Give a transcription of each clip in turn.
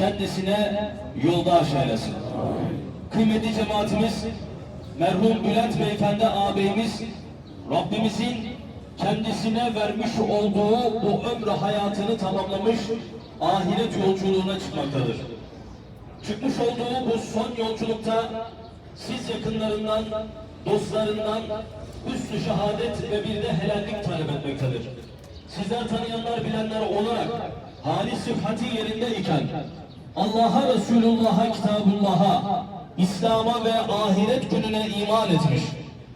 kendisine yoldaş eylesin. Kıymetli cemaatimiz, merhum Bülent Beyefendi ağabeyimiz, Rabbimizin kendisine vermiş olduğu bu ömrü hayatını tamamlamış, ahiret yolculuğuna çıkmaktadır. Çıkmış olduğu bu son yolculukta siz yakınlarından, dostlarından hüsnü şehadet ve bir de helallik talep etmektedir. Sizler tanıyanlar bilenler olarak hali sıhhati yerindeyken Allah'a Resulullah'a, Kitabullah'a, İslam'a ve ahiret gününe iman etmiş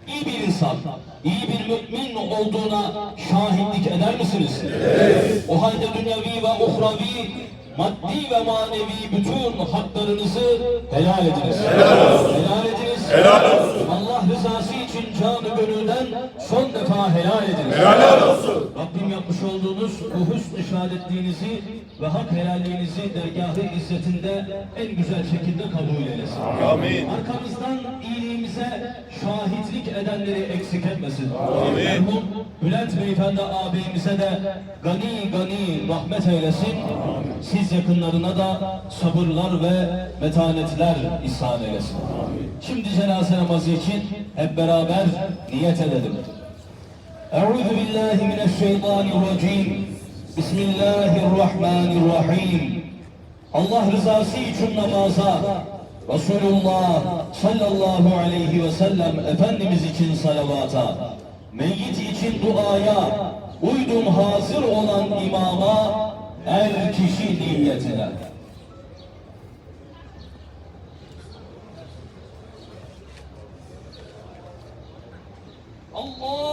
iyi bir insan, iyi bir mümin olduğuna şahitlik eder misiniz? O halde dünyevi ve uhravi, maddi ve manevi bütün haklarınızı helal ediniz. Helal ediniz. Allah rızası için canı gönülden son defa helal ediniz. Helal olsun. Rabbim yapmış olduğunuz bu şehadetliğinizi ve hak helalliğinizi dergahı izzetinde en güzel şekilde kabul eylesin. Amin. Arkamızdan iyiliğimize şahitlik edenleri eksik etmesin. Amin. Merhum Bülent Beyefendi ağabeyimize de gani gani rahmet eylesin. Siz yakınlarına da sabırlar ve metanetler ihsan eylesin. Şimdi cenaze namazı için hep beraber niyet edelim. أعوذ بالله من الشيطان الرجيم بسم الله الرحمن الرحيم Allah rızası için namaza Resulullah sallallahu aleyhi ve sellem Efendimiz için salavata Meyyit için duaya Uydum hazır olan imama Er kişi niyetine Allahu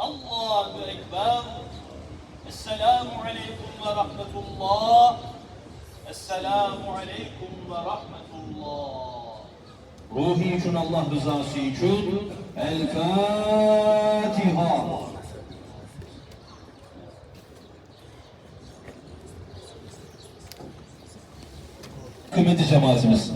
Allahu Ekber. Esselamu Aleyküm ve Rahmetullah. Esselamu Aleyküm ve Rahmetullah. Ruhi için Allah rızası için El Fatiha. Kıymetli cemaatimiz.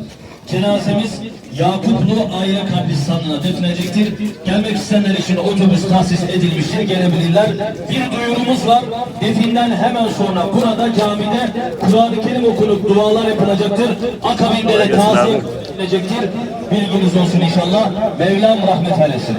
Cenazemiz Yakuplu Aile Kabristanlığı'na defnedecektir. Gelmek isteyenler için otobüs tahsis edilmiştir. Gelebilirler. Bir duyurumuz var. Definden hemen sonra burada camide Kur'an-ı Kerim okunup dualar yapılacaktır. Akabinde de taziye edilecektir. Bilginiz olsun inşallah. Mevlam rahmet eylesin.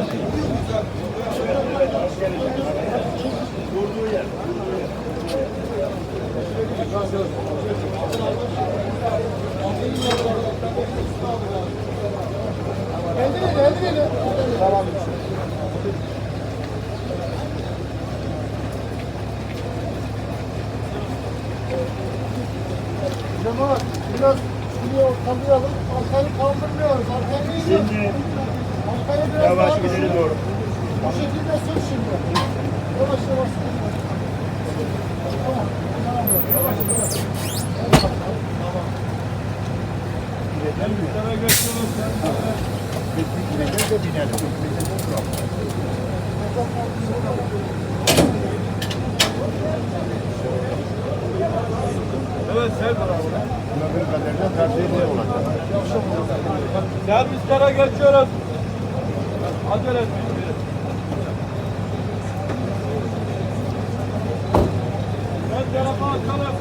Şuraya kaldıralım. Arkayı kaldırmıyoruz. Arkayı. Şimdi Arkayı biraz yavaş daha ileri doğru. Bu şekilde sür şimdi. Yavaş yavaş. Tamam. Tamam. Yavaş yavaş. Evet Serdar abi. Öbür kaderden tercih olacak. Servislere geçiyoruz. Acele etmeyin. Ön tarafa açalım.